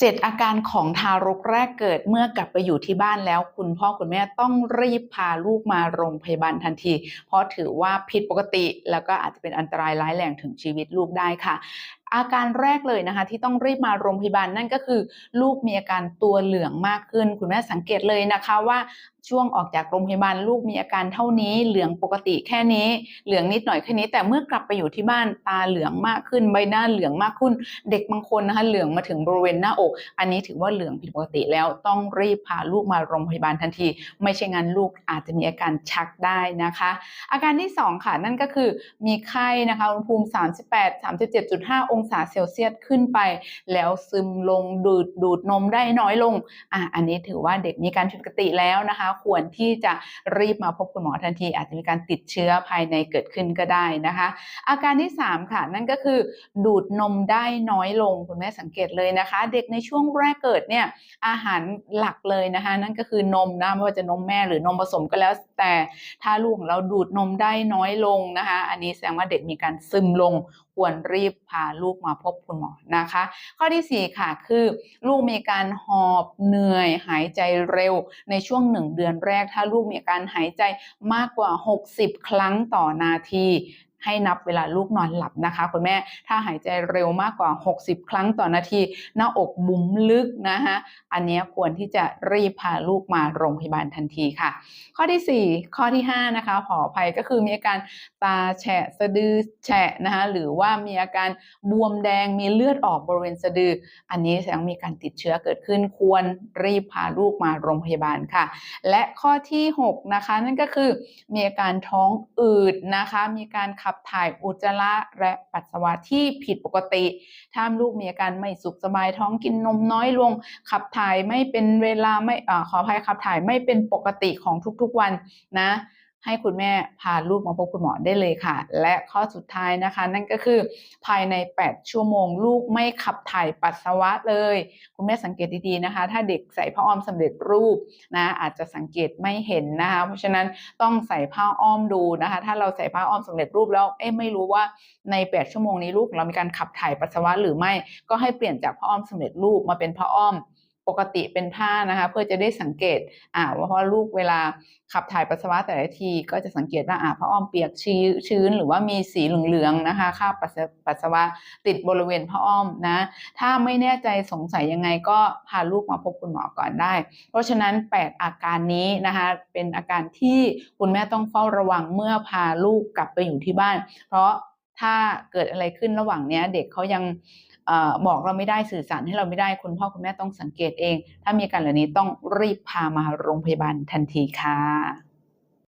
7 อาการของทารกแรกเกิดเมื่อกลับไปอยู่ที่บ้านแล้ว คุณพ่อคุณแม่ต้องรีบพาลูกมาโรงพยาบาลทันที เพราะถือว่าผิดปกติแล้วก็อาจจะเป็นอันตรายร้ายแรงถึงชีวิตลูกได้ค่ะ อาการแรกเลยนะคะ ที่ต้องรีบมาโรงพยาบาลนั่นก็คือ ลูกมีอาการตัวเหลืองมากขึ้น คุณแม่สังเกตเลยนะคะว่าช่วงออกจากโรงพยาบาลลูกมีอาการเท่านี้ เหลืองปกติแค่นี้ เหลืองนิดหน่อยแค่นี้ แต่เมื่อกลับไปอยู่ที่บ้านตาเหลืองมากขึ้นใบหน้าเหลืองมากขึ้น เด็กบางคนนะคะเหลืองมาถึงบริเวณหน้าอก อันนี้ถือว่าเหลืองผิดปกติแล้วต้องรีบพาลูกมาโรงพยาบาลทันที ไม่ใช่งั้นลูกอาจจะมีอาการชักได้นะคะ อาการที่ 2 ค่ะนั่นก็คือมีไข้นะคะอุณหภูมิ 38 37.5 ององศาเซลเซียสขึ้นไป แล้วซึมลงดูดดูดนมได้น้อยลงอะอันนี้ถือว่าเด็กมีการผิดปกติแล้วนะคะ ควรที่จะรีบมาพบคุณหมอทันที อาจจะมีการติดเชื้อภายในเกิดขึ้นก็ได้นะคะ อาการที่ 3 ค่ะ นั่นก็คือ ดูดนมได้น้อยลงคุณแม่สังเกตเลยนะคะ เด็กในช่วงแรกเกิดเนี่ยอาหารหลักเลยนะคะ นั่นก็คือนมนะไม่ว่าจะนมแม่หรือนมผสมก็แล้วแต่ถ้าลูกของเราดูดนมได้น้อยลงนะคะ อันนี้แสดงว่าเด็กมีการซึมลงควรรีบพาลูกมาพบคุณหมอนะคะ ข้อที่ 4 ค่ะคือ ลูกมีการหอบเหนื่อยหายใจเร็วในช่วง 1 เดือนแรก ถ้าลูกมีการหายใจมากกว่า 60 ครั้งต่อนาที ให้นับเวลาลูกนอนหลับนะคะ คุณแม่ถ้าหายใจเร็วมากกว่า 60 ครั้งต่อนาที หน้าอกบุ๋มลึกนะคะอันนี้ควรที่จะรีบพาลูกมาโรงพยาบาลทันทีค่ะ ข้อที่ 4 ข้อที่ 5 นะคะขออภัยก็คือมีอาการตาแฉะสะดือแฉะนะคะหรือว่ามีอาการบวมแดงมีเลือดออกบริเวณสะดือ อันนี้แสดงมีการติดเชื้อเกิดขึ้นควรรีบพาลูกมาโรงพยาบาลค่ะ และข้อที่ 6 นะคะ นั่นก็คือมีอาการท้องอืดนะคะ มีการขับับถ่ายอุจจาระและปัสสาวะที่ผิดปกติถ้าลูกมีอาการไม่สุขสบายท้องกินนมน้อยลง ขับถ่ายไม่เป็นเวลาไม่อขออภัยขับถ่ายไม่เป็นปกติของทุกๆวันนะ ให้คุณแม่พาลูกมาพบคุณหมอได้เลยค่ะ และข้อสุดท้ายนะคะ นั่นก็คือภายใน 8 ชั่วโมง ลูกไม่ขับถ่ายปัสสาวะเลย คุณแม่สังเกตดีๆนะคะ ถ้าเด็กใส่ผ้าอ้อมสำเร็จรูปนะอาจจะสังเกตไม่เห็นนะคะ เพราะฉะนั้นต้องใส่ผ้าอ้อมดูนะคะ ถ้าเราใส่ผ้าอ้อมสำเร็จรูปแล้วเอ๊ะไม่รู้ว่าใน 8 ชั่วโมงนี้ลูกของเรามีการขับถ่ายปัสสาวะหรือไม่ก็ให้เปลี่ยนจากผ้าอ้อมสำเร็จรูปมาเป็นผ้าอ้อม ปกติเป็นผ้านะคะ เพื่อจะได้สังเกตอ่าว่าพราะลูกเวลาขับถ่ายปัสสาวะแต่ละที ก็จะสังเกตว่าอ่าผ้าอ้อมเปียกชื้นชื้น หรือว่ามีสีเหลืองๆนะคะคราปัสสาวะติดบริเวณผ้าอ้อมนะ ถ้าไม่แน่ใจสงสัยยังไงก็พาลูกมาพบคุณหมอก่อนได้ เพราะฉะนั้น 8 อาการนี้นะคะเป็นอาการที่คุณแม่ต้องเฝ้าระวังเมื่อพาลูกกลับไปอยู่ที่บ้าน เพราะถ้าเกิดอะไรขึ้นระหว่างนี้เด็กเขายัง บอกเราไม่ได้สื่อสารให้เราไม่ได้คุณพ่อคุณแม่ต้องสังเกตเอง ถ้ามีอาการเหล่านี้ต้องรีบพามาโรงพยาบาลทันทีค่ะ